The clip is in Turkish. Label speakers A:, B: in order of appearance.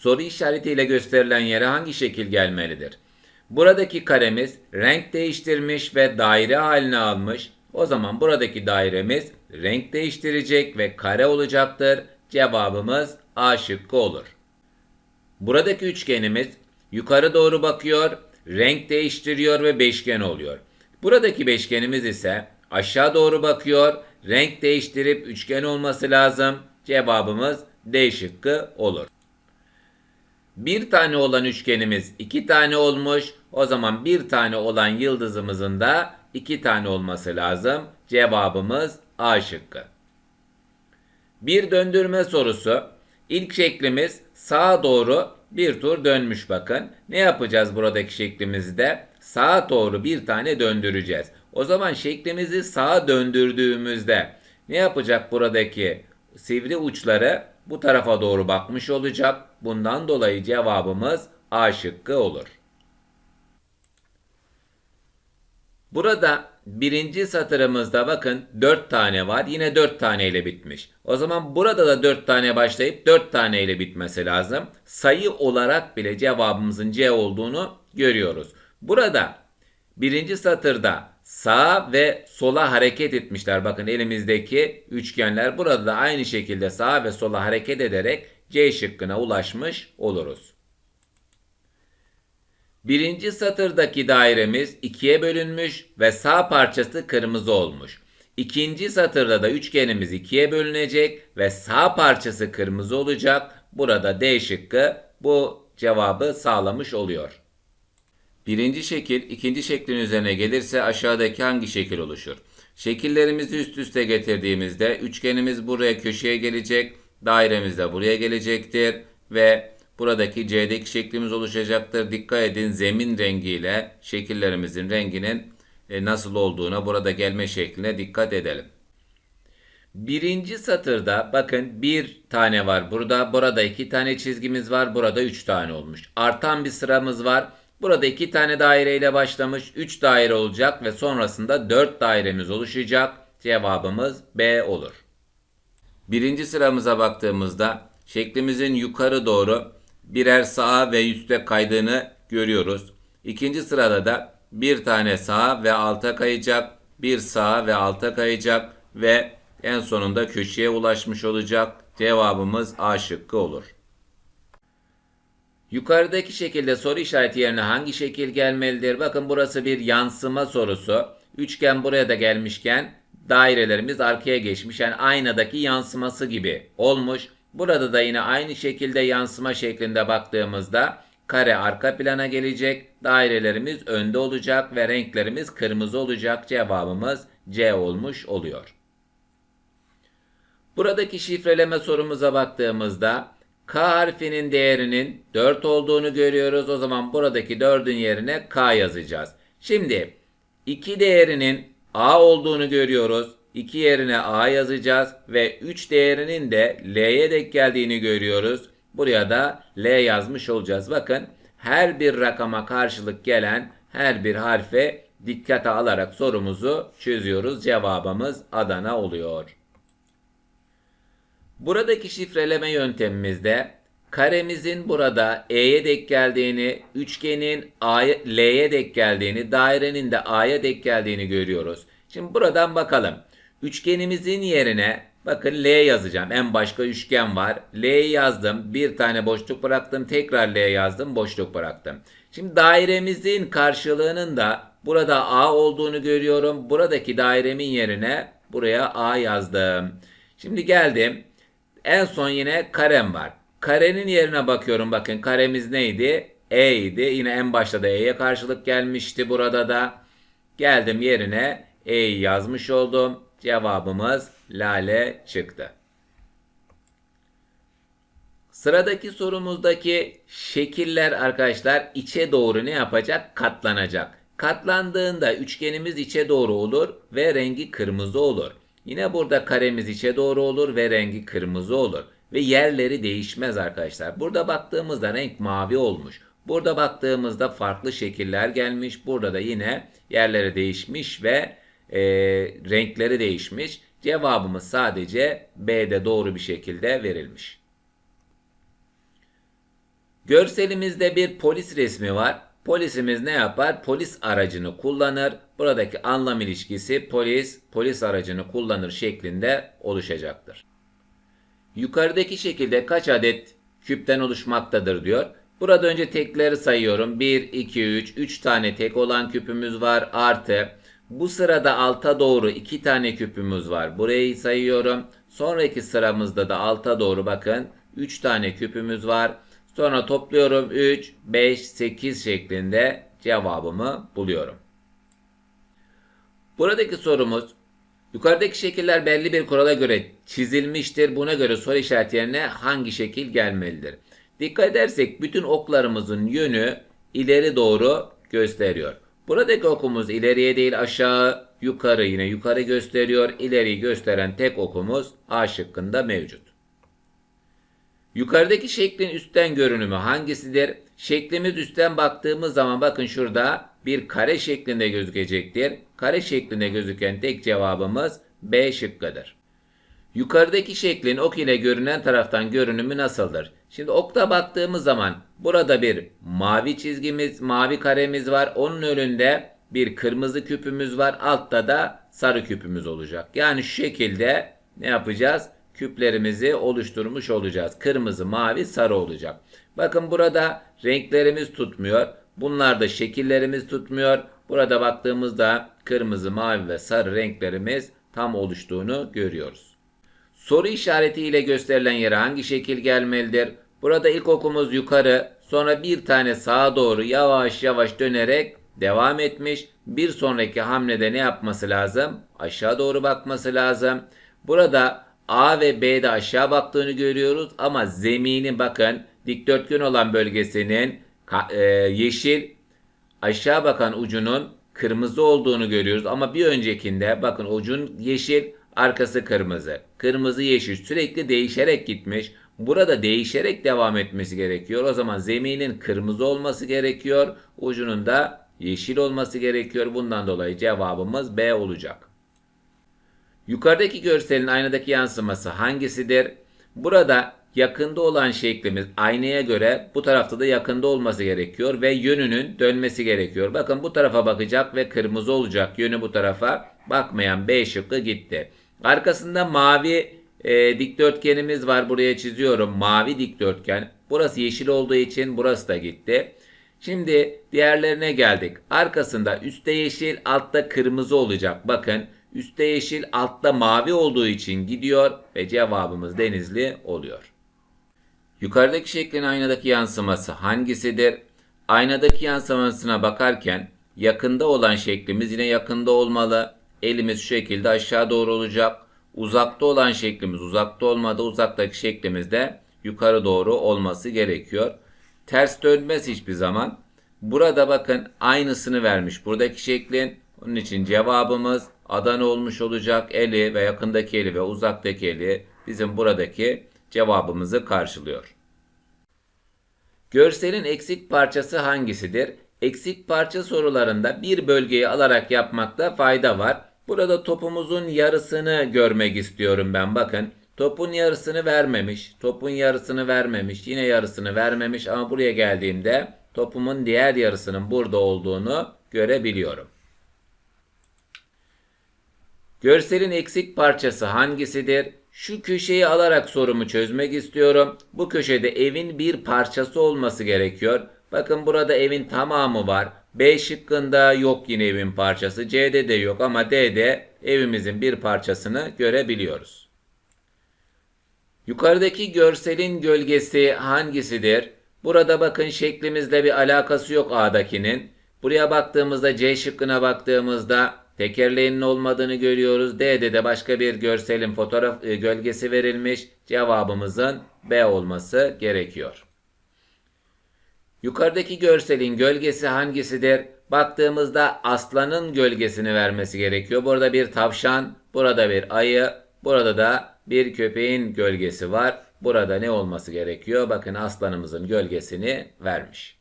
A: soru işaretiyle gösterilen yere hangi şekil gelmelidir? Buradaki karemiz renk değiştirmiş ve daire haline almış. O zaman buradaki dairemiz renk değiştirecek ve kare olacaktır. Cevabımız A şıkkı olur. Buradaki üçgenimiz yukarı doğru bakıyor, renk değiştiriyor ve beşgen oluyor. Buradaki beşgenimiz ise aşağı doğru bakıyor, renk değiştirip üçgen olması lazım. Cevabımız D şıkkı olur. Bir tane olan üçgenimiz iki tane olmuş. O zaman bir tane olan yıldızımızın da iki tane olması lazım. Cevabımız A şıkkı. Bir döndürme sorusu. İlk şeklimiz sağa doğru bir tur dönmüş bakın. Ne yapacağız buradaki şeklimizde? Sağa doğru bir tane döndüreceğiz. O zaman şeklimizi sağa döndürdüğümüzde ne yapacak buradaki sivri uçları bu tarafa doğru bakmış olacak. Bundan dolayı cevabımız A şıkkı olur. Burada birinci satırımızda bakın 4 tane var. Yine 4 tane ile bitmiş. O zaman burada da 4 tane başlayıp 4 tane ile bitmesi lazım. Sayı olarak bile cevabımızın C olduğunu görüyoruz. Burada birinci satırda sağa ve sola hareket etmişler. Bakın elimizdeki üçgenler burada da aynı şekilde sağa ve sola hareket ederek C şıkkına ulaşmış oluruz. Birinci satırdaki dairemiz ikiye bölünmüş ve sağ parçası kırmızı olmuş. İkinci satırda da üçgenimiz ikiye bölünecek ve sağ parçası kırmızı olacak. Burada D şıkkı bu cevabı sağlamış oluyor. Birinci şekil ikinci şeklin üzerine gelirse aşağıdaki hangi şekil oluşur? Şekillerimizi üst üste getirdiğimizde üçgenimiz buraya köşeye gelecek, dairemiz de buraya gelecektir ve buradaki C'deki şeklimiz oluşacaktır. Dikkat edin zemin rengiyle şekillerimizin renginin e, nasıl olduğuna burada gelme şekline dikkat edelim. Birinci satırda bakın bir tane var burada. Burada iki tane çizgimiz var. Burada üç tane olmuş. Artan bir sıramız var. Burada iki tane daire ile başlamış. Üç daire olacak ve sonrasında dört dairemiz oluşacak. Cevabımız B olur. Birinci sıramıza baktığımızda şeklimizin yukarı doğru birer sağa ve üste kaydığını görüyoruz. İkinci sırada da bir tane sağa ve alta kayacak, bir sağa ve alta kayacak ve en sonunda köşeye ulaşmış olacak. Cevabımız A şıkkı olur. Yukarıdaki şekilde soru işareti yerine hangi şekil gelmelidir? Bakın burası bir yansıma sorusu. Üçgen buraya da gelmişken dairelerimiz arkaya geçmiş. Yani aynadaki yansıması gibi olmuş. Burada da yine aynı şekilde yansıma şeklinde baktığımızda kare arka plana gelecek. Dairelerimiz önde olacak ve renklerimiz kırmızı olacak. Cevabımız C olmuş oluyor. Buradaki şifreleme sorumuza baktığımızda K harfinin değerinin 4 olduğunu görüyoruz. O zaman buradaki 4'ün yerine K yazacağız. Şimdi 2 değerinin A olduğunu görüyoruz. 2 yerine A yazacağız ve 3 değerinin de L'ye denk geldiğini görüyoruz. Buraya da L yazmış olacağız. Bakın her bir rakama karşılık gelen her bir harfe dikkate alarak sorumuzu çözüyoruz. Cevabımız Adana oluyor. Buradaki şifreleme yöntemimizde karemizin burada E'ye denk geldiğini, üçgenin L'ye denk geldiğini, dairenin de A'ya denk geldiğini görüyoruz. Şimdi buradan bakalım. Üçgenimizin yerine bakın L yazacağım. En başka üçgen var. L'yi yazdım. Bir tane boşluk bıraktım. Tekrar L yazdım. Boşluk bıraktım. Şimdi dairemizin karşılığının da burada A olduğunu görüyorum. Buradaki dairemin yerine buraya A yazdım. Şimdi geldim. En son yine karem var. Karenin yerine bakıyorum bakın karemiz neydi? E idi. Yine en başta da E'ye karşılık gelmişti burada da. Geldim yerine E'yi yazmış oldum. Cevabımız lale çıktı. Sıradaki sorumuzdaki şekiller arkadaşlar içe doğru ne yapacak? Katlanacak. Katlandığında üçgenimiz içe doğru olur ve rengi kırmızı olur. Yine burada karemiz içe doğru olur ve rengi kırmızı olur. Ve yerleri değişmez arkadaşlar. Burada baktığımızda renk mavi olmuş. Burada baktığımızda farklı şekiller gelmiş. Burada da yine yerleri değişmiş ve e, renkleri değişmiş. Cevabımız sadece B'de doğru bir şekilde verilmiş. Görselimizde bir polis resmi var. Polisimiz ne yapar? Polis aracını kullanır. Buradaki anlam ilişkisi polis, polis aracını kullanır şeklinde oluşacaktır. Yukarıdaki şekilde kaç adet küpten oluşmaktadır diyor. Burada önce tekleri sayıyorum. 1, 2, 3, 3 tane tek olan küpümüz var. Artı bu sırada alta doğru 2 tane küpümüz var. Burayı sayıyorum. Sonraki sıramızda da alta doğru bakın 3 tane küpümüz var. Sonra topluyorum 3, 5, 8 şeklinde cevabımı buluyorum. Buradaki sorumuz yukarıdaki şekiller belli bir kurala göre çizilmiştir. Buna göre soru işareti yerine hangi şekil gelmelidir? Dikkat edersek bütün oklarımızın yönü ileri doğru gösteriyor. Buradaki okumuz ileriye değil aşağı yukarı yine yukarı gösteriyor. İleriyi gösteren tek okumuz A şıkkında mevcut. Yukarıdaki şeklin üstten görünümü hangisidir? Şeklimiz üstten baktığımız zaman bakın şurada bir kare şeklinde gözükecektir. Kare şeklinde gözüken tek cevabımız B şıkkıdır. Yukarıdaki şeklin ok ile görünen taraftan görünümü nasıldır? Şimdi okta baktığımız zaman burada bir mavi çizgimiz, mavi karemiz var. Onun önünde bir kırmızı küpümüz var. Altta da sarı küpümüz olacak. Yani şu şekilde ne yapacağız? Küplerimizi oluşturmuş olacağız. Kırmızı, mavi, sarı olacak. Bakın burada renklerimiz tutmuyor. Bunlar da şekillerimiz tutmuyor. Burada baktığımızda kırmızı, mavi ve sarı renklerimiz tam oluştuğunu görüyoruz. Soru işareti ile gösterilen yere hangi şekil gelmelidir? Burada ilk okumuz yukarı, sonra bir tane sağa doğru yavaş yavaş dönerek devam etmiş. Bir sonraki hamlede ne yapması lazım? Aşağı doğru bakması lazım. Burada A ve B'de aşağı baktığını görüyoruz ama zemini bakın dikdörtgen olan bölgesinin e, yeşil aşağı bakan ucunun kırmızı olduğunu görüyoruz ama bir öncekinde bakın ucun yeşil arkası kırmızı. Kırmızı yeşil sürekli değişerek gitmiş. Burada değişerek devam etmesi gerekiyor. O zaman zeminin kırmızı olması gerekiyor. Ucunun da yeşil olması gerekiyor. Bundan dolayı cevabımız B olacak. Yukarıdaki görselin aynadaki yansıması hangisidir? Burada yakında olan şeklimiz aynaya göre bu tarafta da yakında olması gerekiyor ve yönünün dönmesi gerekiyor. Bakın bu tarafa bakacak ve kırmızı olacak yönü bu tarafa bakmayan B şıkkı gitti. Arkasında mavi e, dikdörtgenimiz var buraya çiziyorum mavi dikdörtgen. Burası yeşil olduğu için burası da gitti. Şimdi diğerlerine geldik. Arkasında üstte yeşil altta kırmızı olacak. Bakın üstte yeşil altta mavi olduğu için gidiyor ve cevabımız denizli oluyor. Yukarıdaki şeklin aynadaki yansıması hangisidir? Aynadaki yansımasına bakarken yakında olan şeklimiz yine yakında olmalı. Elimiz şu şekilde aşağı doğru olacak. Uzakta olan şeklimiz uzakta olmadı. Uzaktaki şeklimiz de yukarı doğru olması gerekiyor. Ters dönmez hiçbir zaman. Burada bakın aynısını vermiş buradaki şeklin. Onun için cevabımız Adana olmuş olacak. Eli ve yakındaki eli ve uzaktaki eli bizim buradaki cevabımızı karşılıyor. Görselin eksik parçası hangisidir? Eksik parça sorularında bir bölgeyi alarak yapmakta fayda var. Burada topumuzun yarısını görmek istiyorum ben. Bakın topun yarısını vermemiş. Topun yarısını vermemiş. Yine yarısını vermemiş ama buraya geldiğimde topumun diğer yarısının burada olduğunu görebiliyorum. Görselin eksik parçası hangisidir? Şu köşeyi alarak sorumu çözmek istiyorum. Bu köşede evin bir parçası olması gerekiyor. Bakın burada evin tamamı var. B şıkkında yok yine evin parçası. C'de de yok ama D'de evimizin bir parçasını görebiliyoruz. Yukarıdaki görselin gölgesi hangisidir? Burada bakın şeklimizle bir alakası yok A'dakinin. Buraya baktığımızda C şıkkına baktığımızda tekerleğinin olmadığını görüyoruz. D'de de başka bir görselin fotoğraf e, gölgesi verilmiş. Cevabımızın B olması gerekiyor. Yukarıdaki görselin gölgesi hangisidir? Baktığımızda aslanın gölgesini vermesi gerekiyor. Burada bir tavşan, burada bir ayı, burada da bir köpeğin gölgesi var. Burada ne olması gerekiyor? Bakın aslanımızın gölgesini vermiş.